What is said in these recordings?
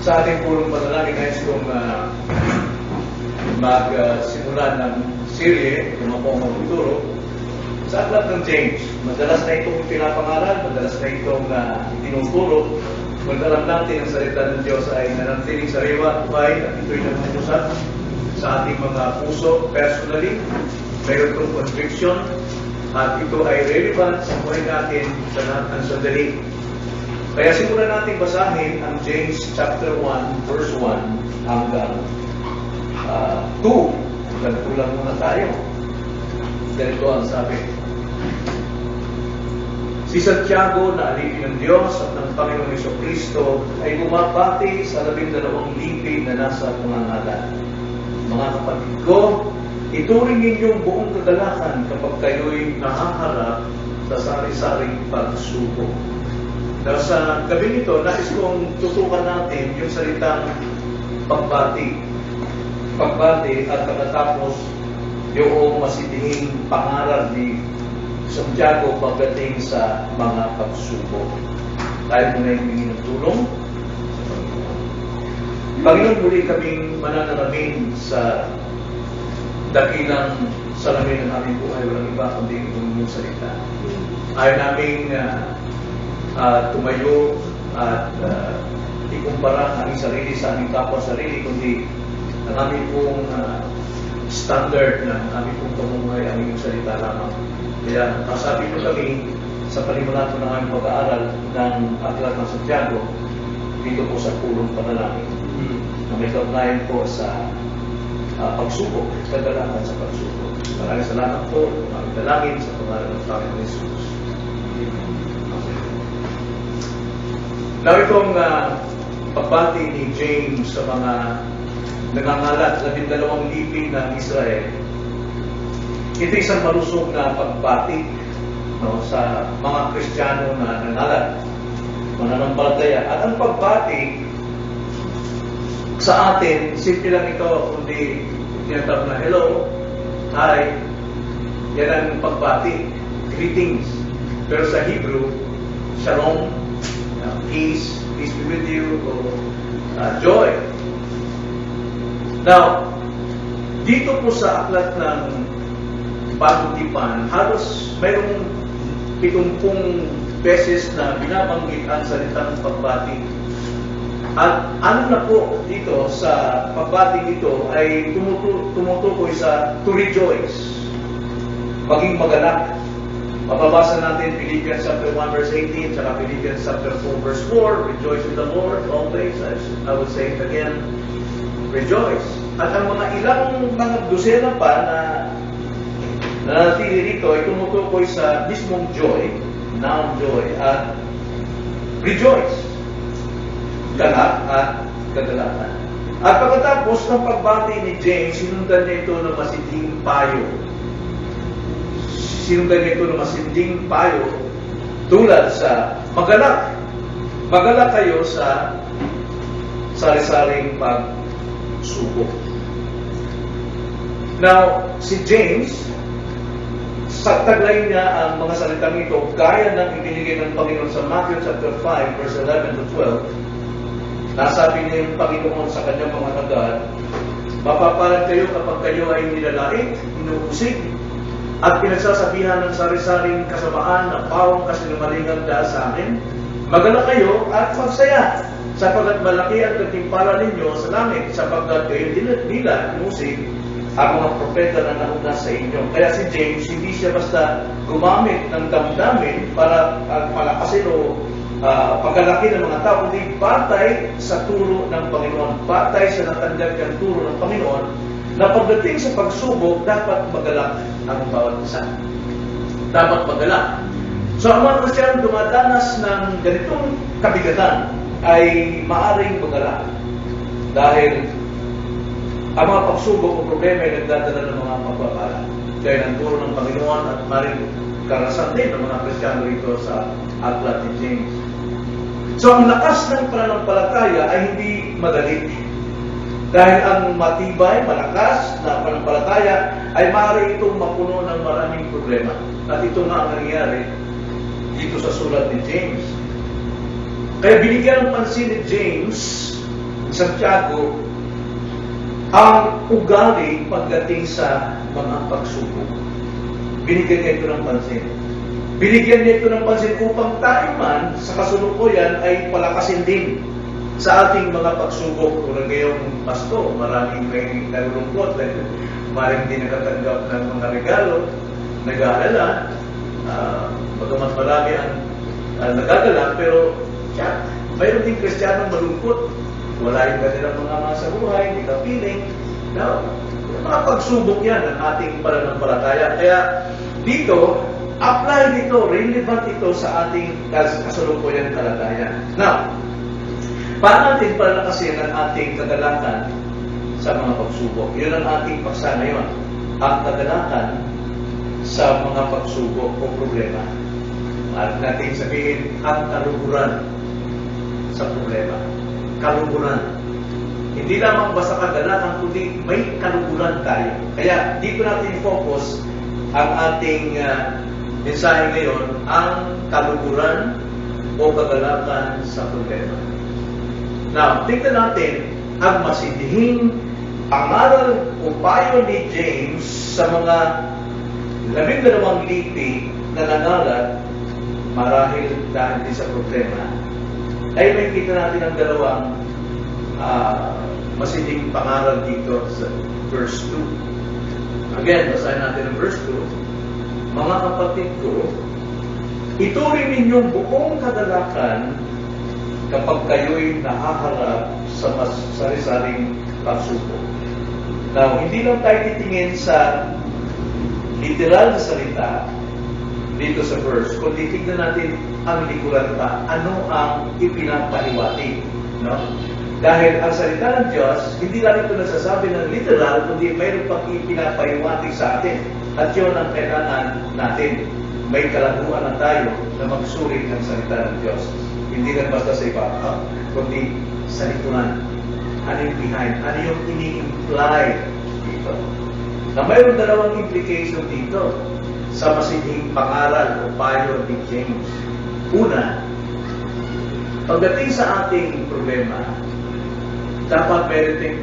sa ating pulong panalangin nais kong uh, magsimula ng serye, kung ako ang magtuturo, sa aklat ng James. Madalas na itong pinapangaral, madalas na itong uh, tinuturo. Kung alam natin ang salita ng Diyos ay nanantiling sariwa, buhay, at ito'y nagpupusat sa ating mga puso personally. Mayroon itong conviction, at ito ay relevant sa buhay natin sa lahat ng sandali. Kaya simulan natin basahin ang James chapter 1, verse 1 hanggang uh, 2. Nagkulang muna tayo. Ganito ang sabi. Si Santiago na alipin ng Diyos at ng Panginoong Iso Kristo ay bumabati sa labing dalawang lipid na nasa pangangalan. Mga kapatid ko, ituring ninyong buong kagalakan kapag kayo'y nahaharap sa sari-saring pagsubok. Dahil sa gabi nito, nais kong tutukan natin yung salitang pagbati. Pagbati at pagkatapos yung masitihing pangaral ni Santiago pagdating sa mga pagsubok. Tayo muna yung ng tulong Panginoon. Muli kaming mananalamin sa dakilang salamin ng aming buhay. Walang iba kundi inyong salita. Ayaw namin uh, uh, tumayo at uh, ikumpara ang aming sarili sa aming kapwa sarili, kundi ang aming pong uh, standard ng aming pong pamumuhay ang inyong salita lamang. Kaya kasabi mo kami sa panimula ng aming pag-aaral ng Aklat ng Santiago dito po sa pulong panalangin na may kaugnayan po sa uh, pagsubok, kagalakan sa pagsubok. Maraming salamat po, maraming dalangin sa pangalan ng Panginoon Jesus. Now itong uh, pagbati ni James sa mga nangangalat, labindalawang lipid ng Israel, ito isang malusog na pagbati no, sa mga Kristiyano na nangalat, mananampalataya. At ang pagbati sa atin, simple lang ito, kundi tinatawag na hello, hi, yan ang pagbati, greetings. Pero sa Hebrew, shalom, peace, peace be with you, o uh, joy. Now, dito po sa aklat ng Bagong Tipan, halos mayroong pitumpung beses na binabanggit ang salitang pagbati. At ano na po dito sa pagbati dito ay tumutu tumutukoy sa to rejoice, maging magalak. Mababasa natin Philippians chapter 1 verse 18, saka Philippians chapter 4 verse 4, rejoice in the Lord always. I would say it again, rejoice. At ang mga ilang mga dosena pa na nanatili rito ay tumutukoy sa mismong joy, noun joy, at rejoice. Galak at kagalakan. At pagkatapos ng pagbati ni James, sinundan niya ito ng masinding payo. Sinundan ito ng masinding payo tulad sa magalak. Magalak kayo sa sari-saring pagsubok. Now, si James, sa taglay niya ang mga salitang ito, gaya ng ibinigay ng Panginoon sa Matthew chapter 5, verse 11 to 12, nasabi niya yung Panginoon sa kanyang mga tagal, Mapapalad kayo kapag kayo ay nilalait, inuusig, at pinagsasabihan ng sari-saring kasamaan na pawang kasinungalingan dahil sa akin, magala kayo at magsaya, sapagkat malaki ang katimpala ninyo sa langit, sapagkat kayo nila, nila inusig ang mga propeta na nauna sa inyo. Kaya si James, hindi siya basta gumamit ng damdamin para uh, palakasin o uh, pagkalaki ng mga tao, kundi batay sa turo ng Panginoon, batay sa natanggap ng turo ng Panginoon, na pagdating sa pagsubok, dapat magalak ang bawat isa. Dapat magalak. So ang mga Kristiyano dumadanas ng ganitong kabigatan ay maaring magalak. Dahil ang mga pagsubok o problema ay nagdadala ng mga pagpapala. Kaya ng turo ng Panginoon at maring karasan din ng mga Kristiyano rito sa aklat ni James. So ang lakas ng pananampalataya ay hindi madali. Dahil ang matibay, malakas na pananampalataya ay maaari itong mapuno ng maraming problema. At ito nga ang nangyayari dito sa sulat ni James. Kaya binigyan ng pansin ni James Santiago ang ugali pagdating sa mga pagsubok. Binigyan niya ito ng pansin. Binigyan niya ito ng pansin upang tayo man sa kasalukuyan ay palakasin din sa ating mga pagsubok. Kung ngayong Pasko, maraming may nalulungkot maraming hindi nakatanggap ng mga regalo, nag-aalala, uh, bagamat marami ang uh, nagagala, pero tiyak, mayroon din kristyanong malungkot. Wala yung kanilang mga masa buhay, hindi ka feeling. No, mga pagsubok yan ng ating pananampalataya. Kaya dito, apply dito, relevant ito sa ating kas- kasalukuyan kalagayan. Now, paano natin palakasin ang ating kagalakan sa mga pagsubok? Yun ang ating paksa ngayon. Ang kagalakan sa mga pagsubok o problema. At natin sabihin, ang kaluguran sa problema. Kaluguran. Hindi lamang basta kagalakan, kundi may kaluguran tayo. Kaya dito natin focus ang ating uh, mensahe ngayon, ang kaluguran o kagalakan sa problema. Now, tingnan natin ang masidhing pangaral o payo ni James sa mga labing dalawang lipi na nangalat marahil dahil din sa problema ay may kita natin ang dalawang uh, masidhing pangaral dito sa verse 2. Again, basahin natin ang verse 2. Mga kapatid ko, ituring ninyong buong kadalakan kapag kayo'y nahaharap sa mas sari-saring pagsubok. Now, hindi lang tayo titingin sa literal na salita dito sa verse, kundi tignan natin ang likuran ano ang ipinapaliwatig. No? Dahil ang salita ng Diyos, hindi lang ito nasasabi ng literal, kundi mayroon pang ipinapaliwatig sa atin. At yun ang kailangan natin. May kalaguan na tayo na magsulit ng salita ng Diyos. Hindi lang basta sa iba, kundi sa likuran. Ano yung behind? Ano yung ini-imply dito? Na mayroon dalawang implication dito sa masidhing pangaral o payo ni James. Una, pagdating sa ating problema, dapat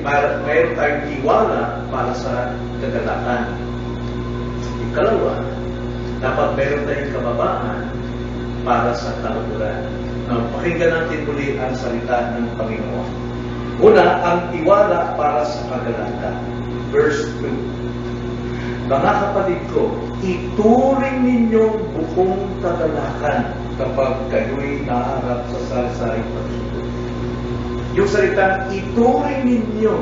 para- mayroon tayong tiwala para sa kagalakan. Ikalawa, dapat mayroon tayong kababaan para sa kaluguran. Now, pakinggan natin muli ang salita ng Panginoon. Una, ang tiwala para sa kagalakan. Verse 2. Mga kapatid ko, ituring ninyong buong kagalakan kapag kayo'y naharap sa sari-saring pagsubok. Yung salitang ituring ninyo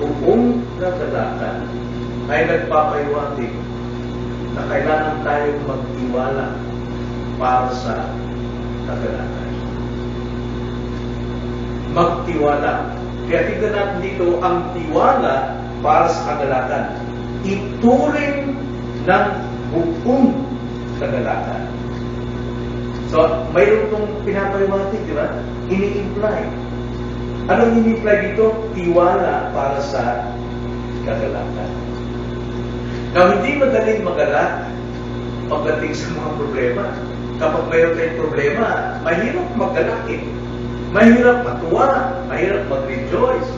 buong kagalakan ay nagpapaiwatig na kailangan tayong magtiwala para sa kagalakan. Magtiwala. Kaya tignan natin dito ang tiwala para sa kagalakan. Ituring ng buong kagalakan. So, mayroon itong pinapaliwanag, di ba? Ini-imply. Anong ini-imply dito? Tiwala para sa kagalakan. Now, hindi madaling magalak pagdating sa mga problema. Kapag mayroon tayong problema, mahirap magalak eh. Mahirap matuwa, mahirap mag-rejoice.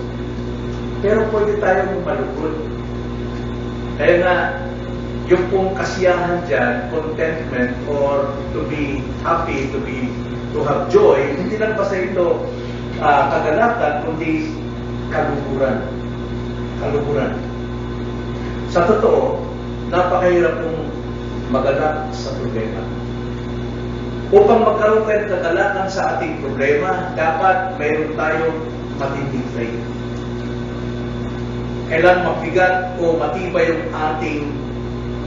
Pero pwede tayong malugod. Kaya nga, yung pong kasiyahan dyan, contentment, or to be happy, to be, to have joy, hindi lang basta ito ah, kagalakan, kundi kaluguran. Kaluguran. Sa totoo, napakahirap pong magalak sa problema. Upang magkaroon tayo ng kagalakan sa ating problema, dapat mayroon tayo matinding faith. Kailangan mabigat o matibay yung ating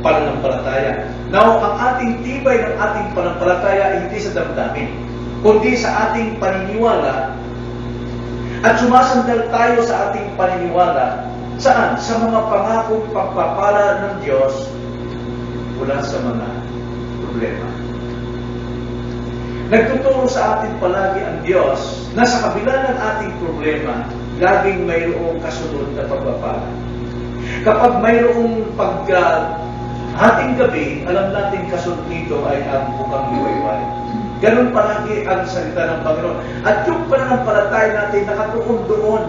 pananampalataya. Now, ang ating tibay ng ating pananampalataya ay hindi sa damdamin, kundi sa ating paniniwala at sumasandal tayo sa ating paniniwala saan? Sa mga pangakong pagpapala ng Diyos mula sa mga problema. Nagtuturo sa atin palagi ang Diyos na sa kabila ng ating problema, laging mayroong kasunod na pagpapala. Kapag mayroong pag uh, hating gabi, alam natin kasunod nito ay ang bukang liwayway. Ganun palagi ang salita ng Panginoon. At yung pananampalataya natin nakatuon doon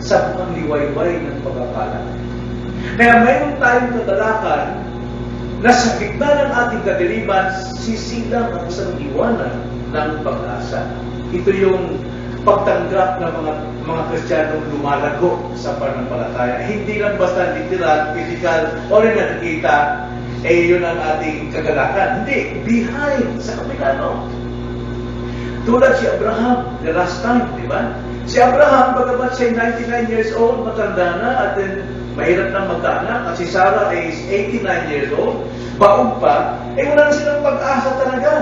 sa mga liwayway ng pagkakala. Kaya mayroon tayong kadalakan na sa gitna ng ating kadiliman, sisilang ang isang liwanag ng pag-asa. Ito yung pagtanggap ng mga mga Kristiyanong lumalago sa pananampalataya. Hindi lang basta literal, physical, o rin nakikita, eh yun ang ating kagalakan. Hindi, behind, sa kabila no. Tulad si Abraham, the last time, di ba? Si Abraham, bagamat siya 99 years old, matanda na, at then mahirap na magkaanak, at si Sarah is 89 years old, baog pa, eh wala na silang pag-asa talaga.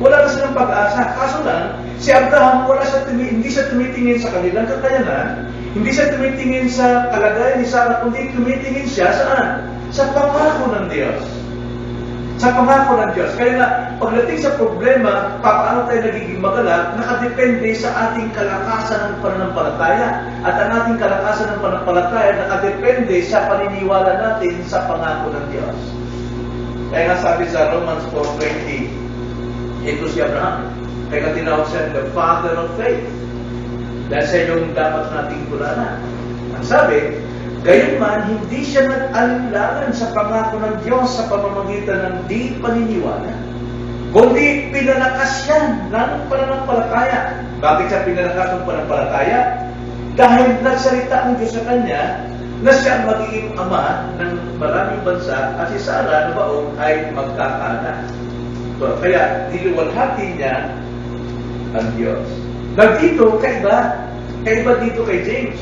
Wala na silang pag-asa. Kaso lang, si Abraham, wala siya tumi hindi siya tumitingin sa kanilang kakayanan, hindi siya tumitingin sa kalagayan ni Sarah, kundi tumitingin siya saan? Sa pangako ng Diyos. Sa pangako ng Diyos. Kaya nga, pagdating sa problema, paano tayo nagiging magalak, nakadepende sa ating kalakasan ng pananampalataya. At ang ating kalakasan ng pananampalataya, nakadepende sa paniniwala natin sa pangako ng Diyos. Kaya nga sabi sa Romans 4.20, ito si Abraham. Kaya tinawag siya the father of faith. Dahil siya yung dapat nating tularan. Ang sabi, gayon man, hindi siya nag-alinlangan sa pangako ng Diyos sa pamamagitan ng di paniniwala. Kundi pinalakas siya ng pananampalataya. Bakit siya pinalakas ng pananampalataya? Dahil nagsalita ang Diyos sa kanya na siya magiging ama ng maraming bansa at si Sarah na baong ay magkakaanak. So, kaya niliwalhati niya ang Diyos. Nandito, kaiba, kaiba dito kay James.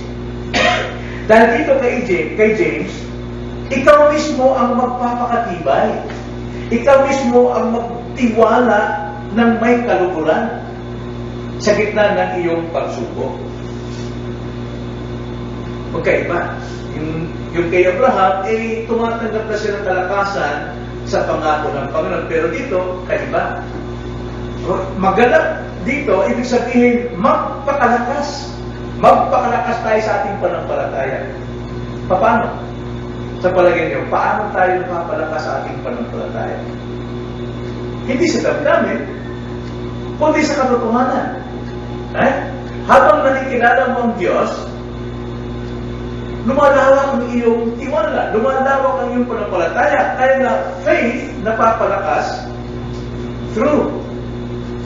Dahil dito kay James, kay James, ikaw mismo ang magpapakatibay. Ikaw mismo ang magtiwala ng may kaluguran sa gitna ng iyong pagsubok. Magkaiba. Yung, yung kay Abraham, eh, tumatanggap na siya ng kalakasan sa pangako ng Panginoon. Pero dito, kaiba. Maganap dito, ibig sabihin, magpakalakas. Magpakalakas tayo sa ating panampalataya. Paano? Sa palagay niyo, paano tayo napapalakas sa ating panampalataya? Hindi sa damdamin, kundi sa katotohanan. Eh? Habang nakikilala mo ang Diyos, lumalawak ang iyong tiwala, lumalawak ang iyong panampalataya. Kaya na faith napapalakas through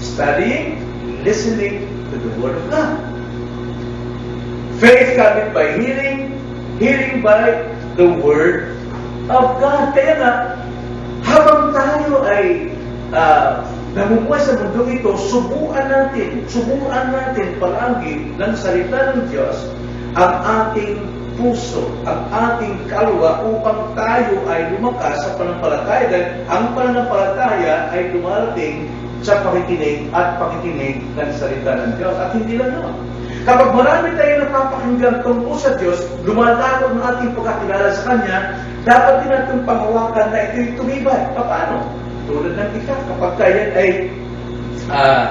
studying, listening to the Word of God. Faith coming by hearing, hearing by the Word of God. Kaya nga, habang tayo ay uh, namumuhay sa mundo ito, subukan natin, subukan natin palagi ng salita ng Diyos ang ating puso, ang ating kalwa upang tayo ay lumakas sa panampalataya dahil ang pananampalataya ay dumarating sa pakikinig at pakikinig ng salita ng Diyos. At hindi lang naman. Kapag marami tayo napapakinggan tungkol sa Diyos, lumalago ang ating pagkakilala sa Kanya, dapat din natin panghawakan na ito'y tumibay. Paano? Tulad ng isa, kapag kaya ay uh,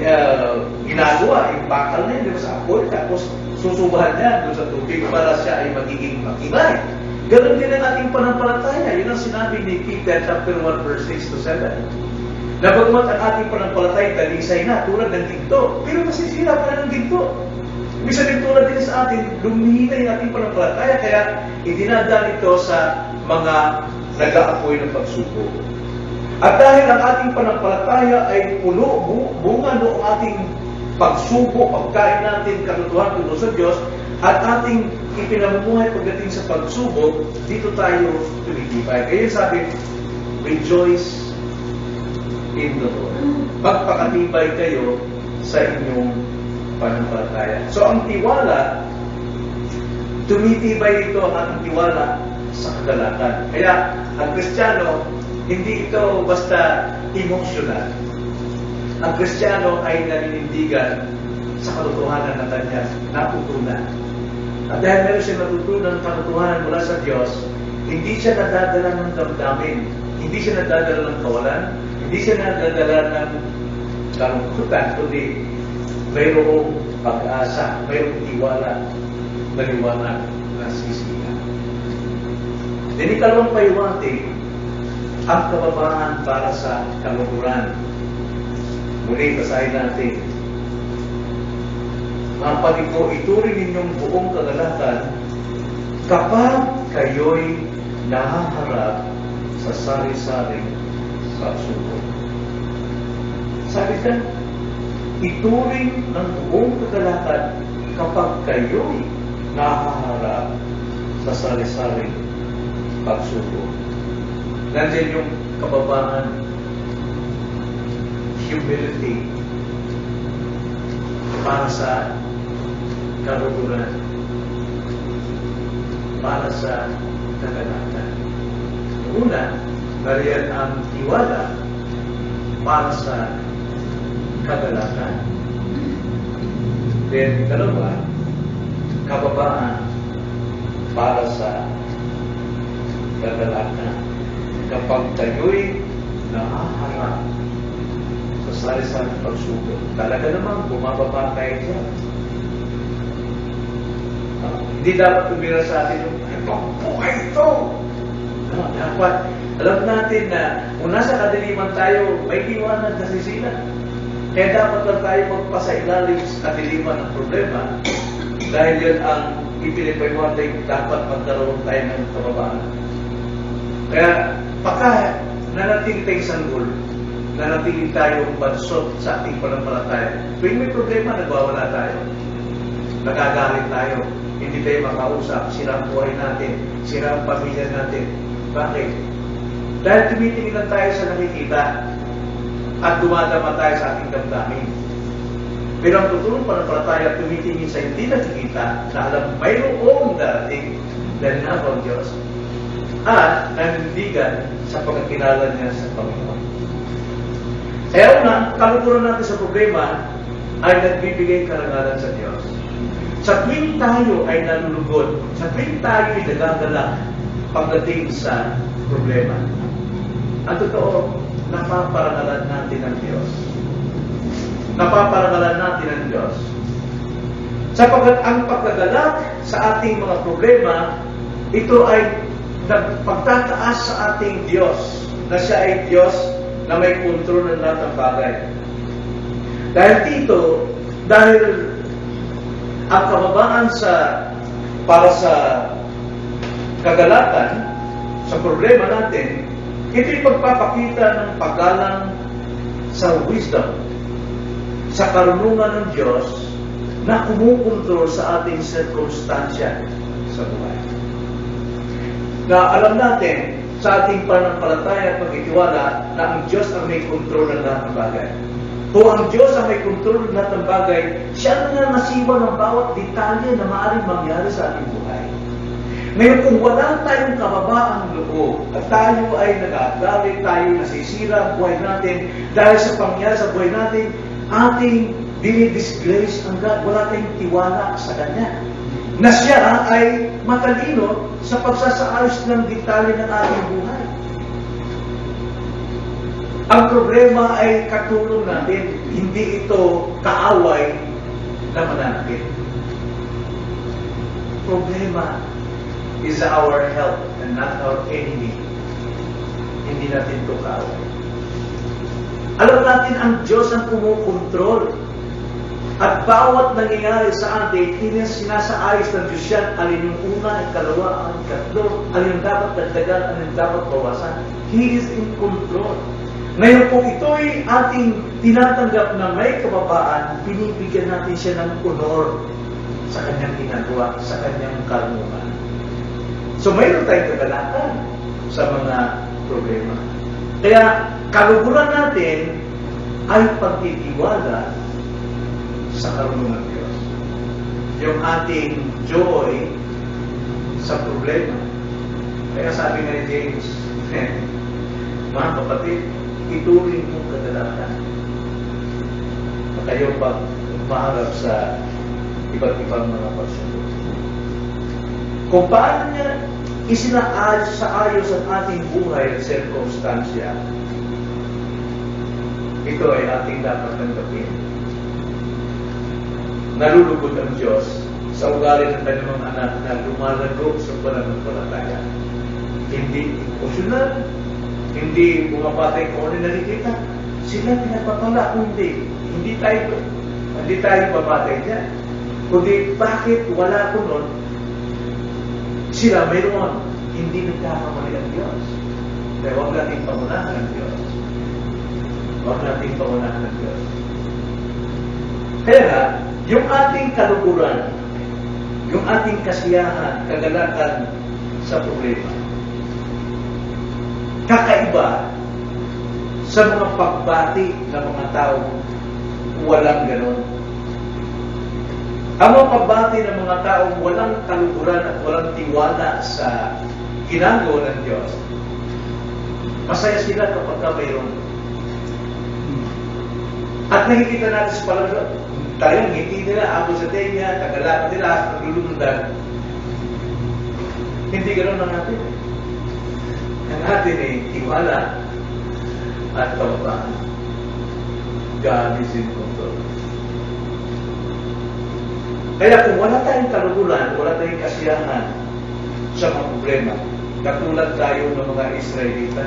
uh, ginagawa, yung bakal na yun, sa apoy, tapos susubahan niya doon sa tubig para siya ay magiging makibay. Ganon din ang ating panampalataya. Yun ang sinabi ni Peter chapter 1 verse 6 to 7. Na bagamat ang ating panampalataya dalisay na tulad ng ginto, pero masisira pa rin ng ginto. Ibig sabihin tulad din sa atin, lumihina yung ating panampalataya, kaya idinadaan ito sa mga nag-aapoy ng pagsubok. At dahil ang ating panampalataya ay puno, bu bunga noong ating pagsubok, pagkain natin, katotohanan tungkol sa Diyos, at ating ipinamumuhay pagdating sa pagsubok, dito tayo tumitibay. Kaya sabi, rejoice in the Lord. Magpakatibay kayo sa inyong pananampalataya. So ang tiwala, tumitibay ito ang tiwala sa kagalakan. Kaya ang Kristiyano, hindi ito basta emotional. Ang Kristiyano ay naninindigan sa katotohanan na kanya natutunan. At dahil meron siya natutunan ng katotohanan mula sa Diyos, hindi siya nadadala ng damdamin, hindi siya nadadala ng kawalan, hindi siya nadadala ng kalungkutan, kundi mayroong pag-asa, mayroong tiwala, maliwanag na sisiya. Then ikalawang paiwati, ang kababahan para sa kaluguran. Muli, basahin natin. Mga pati ko, ituring ninyong buong kagalakan kapag kayo'y nahaharap sa sari-saring pagsubok. Sabi ka, ituring ng buong kagalakan kapag kayo'y nahaharap sa sari-saring pagsubok. Nandiyan yung kababaan, humility, para sa karugulan, para sa kagalakan. Una, nariyan ang tiwala para sa kagalakan. Then, dalawa, kababaan para sa kagalakan. Kapag tayo'y nahaharap sa sari-sari pagsubok, talaga namang bumababa tayo dyan. Ah, hindi dapat tumira sa atin yung, itong buhay ito! No, dapat, alam natin na kung nasa kadiliman tayo, may iwanan kasi sila. Kaya dapat lang tayo magpasailalim sa kadiliman ng problema dahil yun ang ipinipaywanting dapat magkaroon tayo ng kababaan. Kaya pagka nanatiling tayong sanggol, nanatiling tayong bansot sa ating panampalataya, tuwing may problema, nagwawala tayo. Nagagalit tayo. Hindi tayo makausap. Sira ang buhay natin. Sira ang pamilya natin. Bakit? Dahil tumitingin lang tayo sa nakikita at dumadama tayo sa ating damdamin. Pero ang tutulong panampalataya tumitingin sa hindi nakikita na alam mayroong darating dahil na ang Diyos at nandigan sa pagkakilala niya sa Panginoon. Kaya una, kalukuran natin sa problema ay nagbibigay karangalan sa Diyos. Sa tuwing tayo ay nalulugod, sa tuwing tayo ay nagagalak pagdating sa problema, ang totoo, napaparangalan natin ang Diyos. Napaparangalan natin ang Diyos. Sapagkat ang pagkagalak sa ating mga problema, ito ay nagpagtataas sa ating Diyos, na siya ay Diyos na may kontrol ng lahat ng bagay. Dahil dito, dahil ang kababaan sa para sa kagalakan, sa problema natin, ito'y pagpapakita ng paggalang sa wisdom, sa karunungan ng Diyos na kumukontrol sa ating sirkumstansya sa buhay. Na alam natin sa ating panampalataya at pagkitiwala na ang Diyos ang may kontrol ng lahat ng bagay. Kung ang Diyos ang may kontrol ng lahat ng bagay, siya na nasiwa ng bawat detalye na maaaring mangyari sa ating buhay. Ngayon, kung wala tayong kababaang loob at tayo ay nagagalit, tayo nasisira ang buhay natin dahil sa pangyari sa buhay natin, ating dinidisgrace ang God. Wala tayong tiwala sa Kanya. Na siya ay matalino sa pagsasaayos ng detalye ng ating buhay. Ang problema ay katulong natin, hindi ito kaaway na mananakit. Problema is our help and not our enemy. Hindi natin ito kaaway. Alam natin ang Diyos ang kumukontrol. At bawat nangyayari sa atin, sinasaayos ng Diyos yan, alin yung una, ikalawa, ang ikatlo, alin dapat dagdagan, alin dapat bawasan. He is in control. Ngayon kung ito'y ating tinatanggap na may kababaan, binibigyan natin siya ng honor sa kanyang ginagawa, sa kanyang kalungan. So mayroon tayong kagalakan sa mga problema. Kaya kaluguran natin ay pagtitiwala sa karunungan ng Diyos. Yung ating joy sa problema. Kaya sabi nga ni James, mga kapatid, ituring mo kadalakan. Kayo pag maharap sa iba't ibang mga pagsubok. Kung paano niya isinaayos sa ayos ang ating buhay at sirkumstansya, ito ay ating dapat tanggapin. Nalulugod ang Diyos sa ugali ng kanyang anak na lumalago sa pananampalataya. Hindi emotional, hindi bumapatay kung ano nakikita. sila pinagpapala. Kung hindi, tayo, hindi tayo babatay dyan. Kundi bakit wala ko nun, sila mayroon, hindi nagkakamali ang Diyos. Kaya huwag nating pangunahan ang Diyos. Huwag nating pangunahan ang Diyos. Kaya yung ating kaluguran, yung ating kasiyahan, kagalakan sa problema, kakaiba sa mga pagbati ng mga tao, walang ganon. Ang mga pagbati ng mga tao, walang kaluguran at walang tiwala sa ginagawa ng Diyos. Masaya sila kapag ka mayroon. At nakikita natin sa palaga, tayo ngiti nila, ako sa tenga, kagalakan nila, naglulundan. Hindi ganoon ang natin. Ang atin ay tiwala at kababaan. God is in control. Kaya kung wala tayong kaluguran, wala tayong kasiyahan sa mga problema, katulad tayo ng mga Israelita,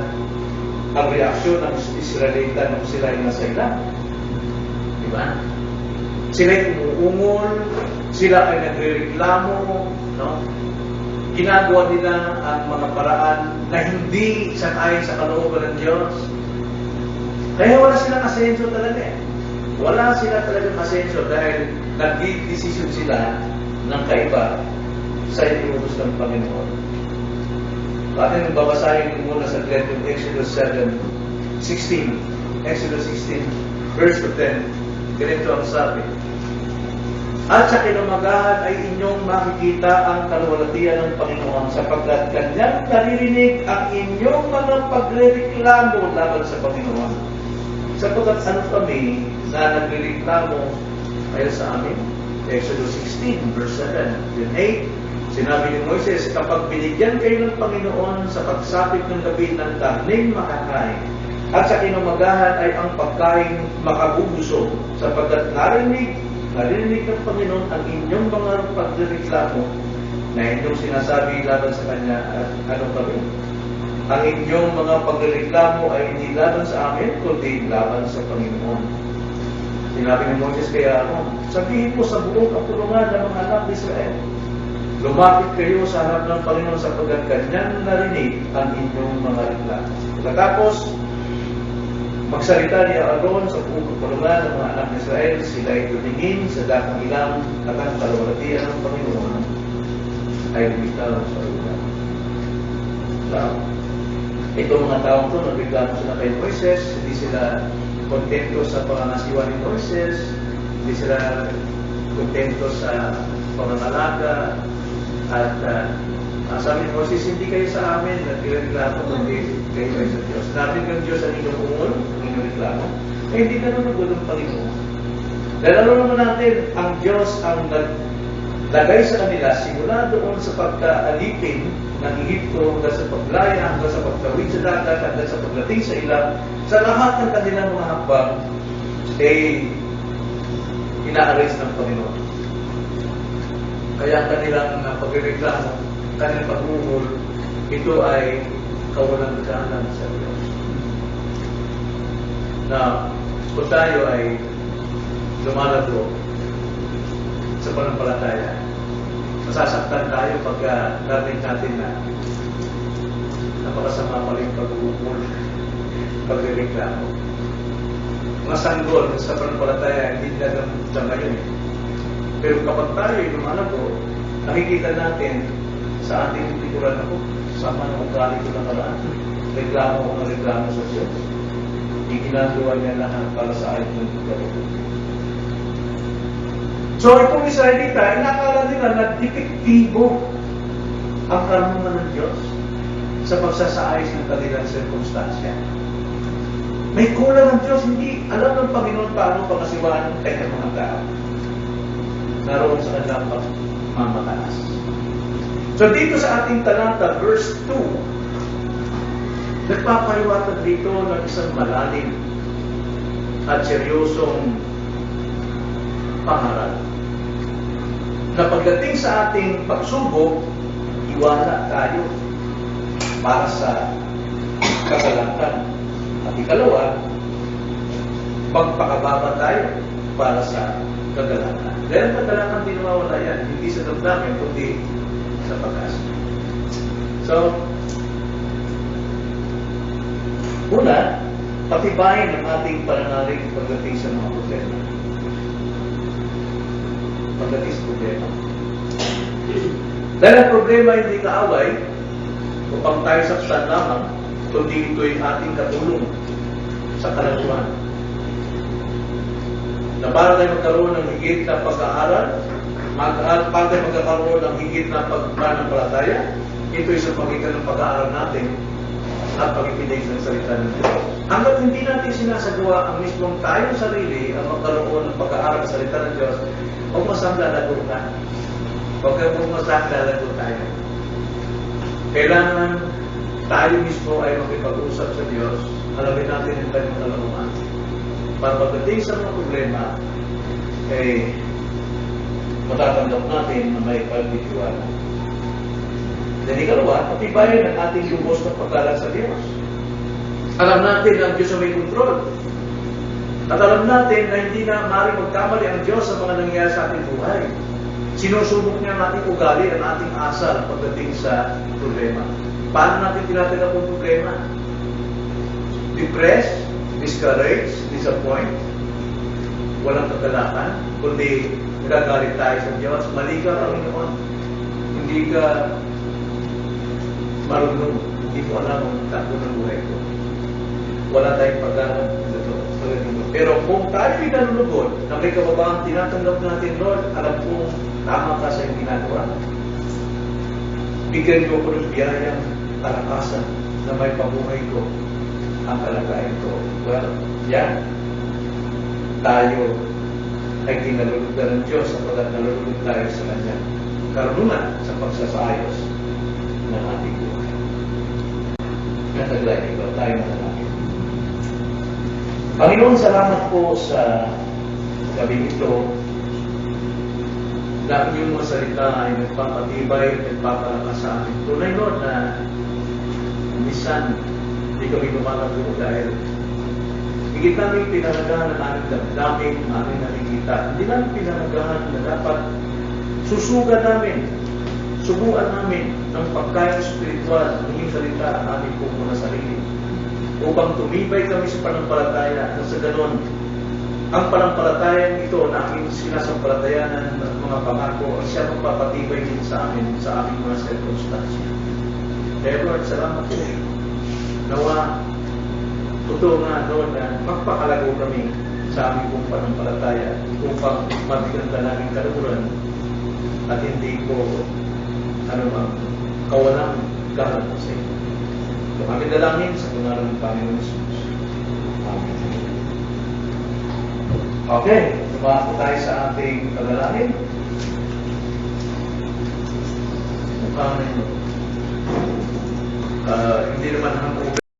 ang reaksyon ng Israelita nung sila ay nasa ilang. Di ba? Sila ay umuungol, sila ay nagre-reklamo, no? ginagawa nila ang mga paraan na hindi sanay sa kalooban ng Diyos. Kaya wala silang asenso talaga eh. Wala sila talagang asenso dahil nag-decision sila ng kaiba sa inutos ng Panginoon. Atin babasahin muna sa yung Exodus 7, 16. Exodus 16, verse 10. Ganito ang sabi. At sa kinumagahan ay inyong makikita ang kaluwalhatian ng Panginoon sapagkat kanyang naririnig ang inyong mga pagrereklamo laban sa Panginoon. Sapagkat ano kami na nagrereklamo ayon sa amin? Exodus 16, verse 7. Then 8, sinabi ni Moises, kapag binigyan kayo ng Panginoon sa pagsapit ng gabi ng karning makakain, at sa kinumagahan ay ang pagkain makabubusog, sapagkat narinig narinig ng Panginoon ang inyong mga pagrereklamo na inyong sinasabi laban sa Kanya at ano kami? Ang inyong mga pagrereklamo ay hindi laban sa amin, kundi laban sa Panginoon. Sinabi ni Moses kaya ano, sabihin po sa buong kapulungan ng mga anak ni Israel, lumapit kayo sa harap ng Panginoon sapagkat Kanyang narinig ang inyong mga reklamo. Pagkatapos, Magsalita ni Aaron sa buong kapulungan ng mga anak ni Israel, sila ay tumingin sa dakang ilang at ang kalawalatian ng Panginoon ay lumitaw sa ulan. Now, itong mga taong to, nagreklamo sila kay Moises, hindi sila kontento sa pangangasiwa ni Moises, hindi sila kontento sa pangangalaga, at uh, sabi ni Moses, hindi kayo sa amin nagreklamo, kundi kayo ay sa Diyos. Natin ng Diyos ang inyong ungol, ang inyong reklamo. Eh, hindi ka nanonood ng Panginoon. Dahil naman natin, ang Diyos ang naglagay sa kanila simula doon sa pagkaalipin ng Egypto hanggang sa paglaya, hanggang sa pagtawid sa dagat, hanggang sa pagdating sa ilang, sa lahat ng kanilang mga hakbang, eh, ina-arrest ng Panginoon. Kaya ang kanilang uh, pagreklamo, kanilang pag-uungol, ito ay kawalan kanan sa Diyos. Na kung tayo ay lumalago sa panampalataya, masasaktan tayo pagka narinig natin na napakasama pa rin pag-uungol, pagreklamo. Mga sanggol sa panampalataya, hindi nila naman ngayon eh. Pero kapag tayo ay lumalago, nakikita natin sa ating tikuran ako, sama ng ko ng karaan. Reklamo ko ng reklamo sa Diyos. Iginagawa niya lahat para sa akin ng kapatid. So, itong Israelita, inakala nila na depektibo ang karunungan ng Diyos sa pagsasaayos ng kanilang sirkunstansya. May kulang ng Diyos, hindi alam ng Panginoon paano pangasiwaan ng kanyang mga tao. Naroon sa kanilang pagmamataas. So dito sa ating talata, verse 2, nagpapaliwanag dito ng isang malalim at seryosong pangaral. Na pagdating sa ating pagsubok, iwala tayo para sa kasalanan. At ikalawa, magpakababa tayo para sa kagalakan. Dahil ang kagalakan din nawawala yan, hindi sa damdamin, kundi sa pag-asa. So, una, patibayin ang ating pananalig pagdating sa mga problema. Pagdating sa problema. Dahil ang problema hindi kaaway, upang tayo saksan lamang, kundi ito'y ating katulong sa kalaguan. Na para tayo magkaroon ng higit na pag-aaral, mag para tayo magkakaroon ng higit na pagpanampalataya, ito'y sa pagitan ng pag-aaral natin at pagkikinig ng salita ng Diyos. Hanggat hindi natin sinasagawa ang mismong tayong sarili ang magkaroon ng pag-aaral ng salita ng Diyos, huwag masang lalago ka. Huwag kang masang lalago tayo. Kailangan tayo mismo ay makipag-usap sa Diyos, alamin natin ang kanyang kalamuan. Para pagdating sa mga problema, eh, matatanggap natin na may pagtitiwala. Then ikalawa, patibayan ang ating lubos na pagkalan sa Diyos. Alam natin na ang Diyos ay may kontrol. At alam natin na hindi na maaaring magkamali ang Diyos sa mga nangyayari sa ating buhay. Sinusubok niya ang ating ugali, ang ating asal pagdating sa problema. Paano natin tinatanggap ang problema? Depressed, discouraged, disappoint, walang kagalakan, kundi nagagalit tayo sa Diyos. Mali ka, Panginoon. Hindi ka marunong. Hindi ko alam ang takbo ng buhay ko. Wala tayong pagkakas dito. Pero kung tayo ay nalulugod, na may kababaan tinatanggap natin, Lord, alam kong tama ka sa iyong ginagawa. Bigyan niyo ko ng biyayang kalakasan na may pabuhay ko ang kalagayan ko. Well, yan. Tayo ay kinalulugan ng Diyos sapagkat nalulugod tayo sa Kanya. Karunungan sa pagsasayos ng ating buhay. Nataglay ikaw, tayo manalangin. Panginoon, salamat po sa gabi ito na ang iyong mga salita ay nagpapatibay at nagpapalakas sa amin. Tunay, Lord, na minsan hindi kami lumalago dahil higit namin pinalagahan ang aming damdamin, ang aming nakikita. Hindi namin pinalagahan na dapat susugan namin, subuan namin ng pagkain spiritual, ng iyong salita ang aming pong mga sarili upang tumibay kami sa panampalataya na sa ganon ang panampalatayang ito na aming sinasampalatayanan ng mga pangako ay siya magpapatibay din sa amin sa aming mga. Kaya Lord, salamat po. Nawa, totoo nga Lord na magpakalago kami sa aming pong panampalataya upang mabigyan namin kaluran at hindi ko ano bang kawalang galang sa iyo. Ito kami dalangin sa pangalan ng Panginoon Jesus. Amen. Okay, sumako tayo sa ating paglalangin. Mukhang uh, hindi naman ang